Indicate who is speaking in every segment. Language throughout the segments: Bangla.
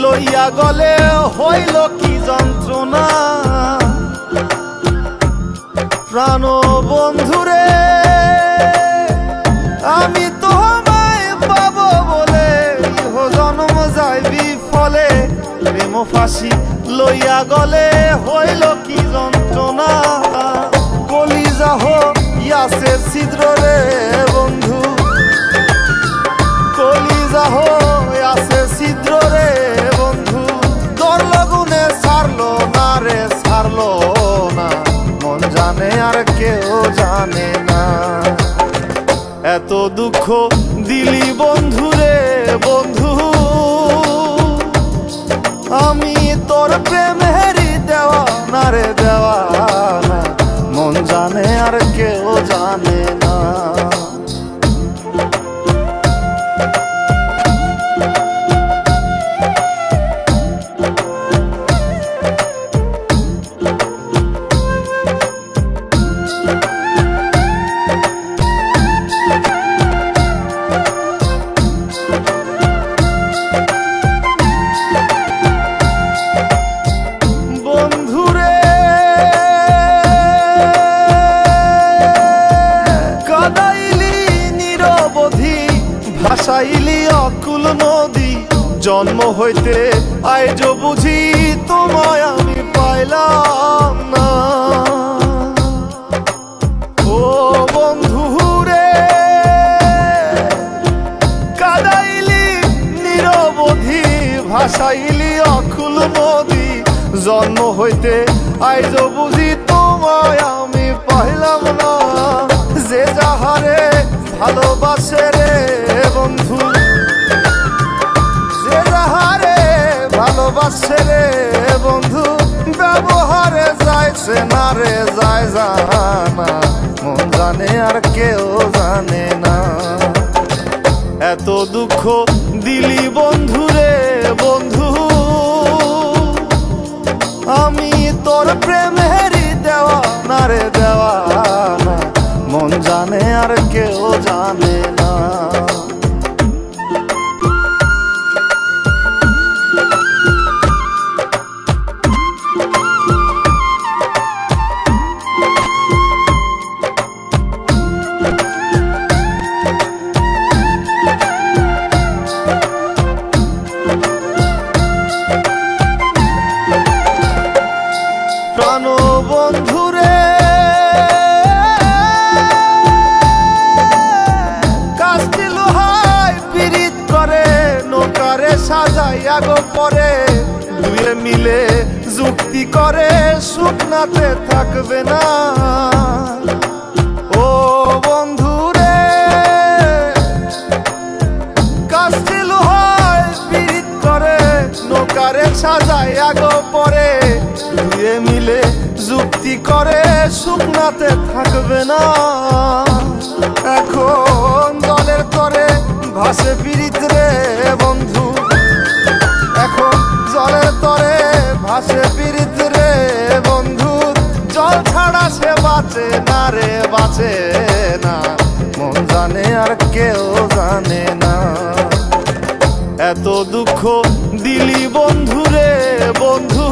Speaker 1: লইয়া গলে হইল কি যন্ত্রণা? প্রাণ বন্ধুরে, আমি তোমায় পাবো বলে জন্ম যায় বিফলে প্রেম ফাঁসি লইয়া গলে হইল কি যন্ত্রণা? কলি যাহ ইয়াসে ছিদ্র জানে আর কেউ জানে না। এত দুঃখ দিলি বন্ধু রে বন্ধু। আমি তোর প্রেমেরই ভাসাইলি অকুল নদী, জন্ম হইতে আইজ বুঝি তোমায় আমি পাইলাম না। ও বন্ধুরে কাদাইলি নিরবধি, ভাসাইলি অকুল নদী, জন্ম হইতে আইজ বুঝি তোমায় আমি পাইলাম না। যে যাহারে ভালোবাসে রে বন্ধু। যে যাহারে ভালোবাসে রে বন্ধু, ব্যবহারে যাইছে না রে, যায় জানা। মন জানে আর কেউ জানে না। এত দুঃখ দিলি বন্ধু রে বন্ধু। আমি তোর প্রেম প্রেমেরই দেওয়া না রে দেওয়া মন জানে আর কেউ জানে না। আগো পরে। দুয়ে মিলে যুক্তি করে শুকনাতে থাকবে না। ও বন্ধুরে কাস্তি লোহায় পীড়িত করে, নৌকারে সাজাই আগো পরে। দুয়ে মিলে যুক্তি করে শুকনাতে থাকবে না। সে বাঁচে না রে, বাঁচে না। মন জানে আর কেউ জানে না। এত দুঃখ দিলি বন্ধু রে, বন্ধু।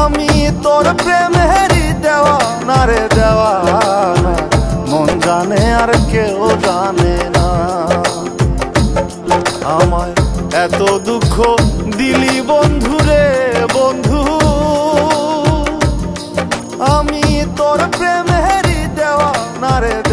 Speaker 1: আমি তোর প্রেমেরই দেওয়া না রে দেওয়া মন জানে আর কেউ জানে না। আমার এত দুঃখ দিলি বন্ধু রে, বন্ধু। আমি তোর প্রেমেরই দেওয়া। না রে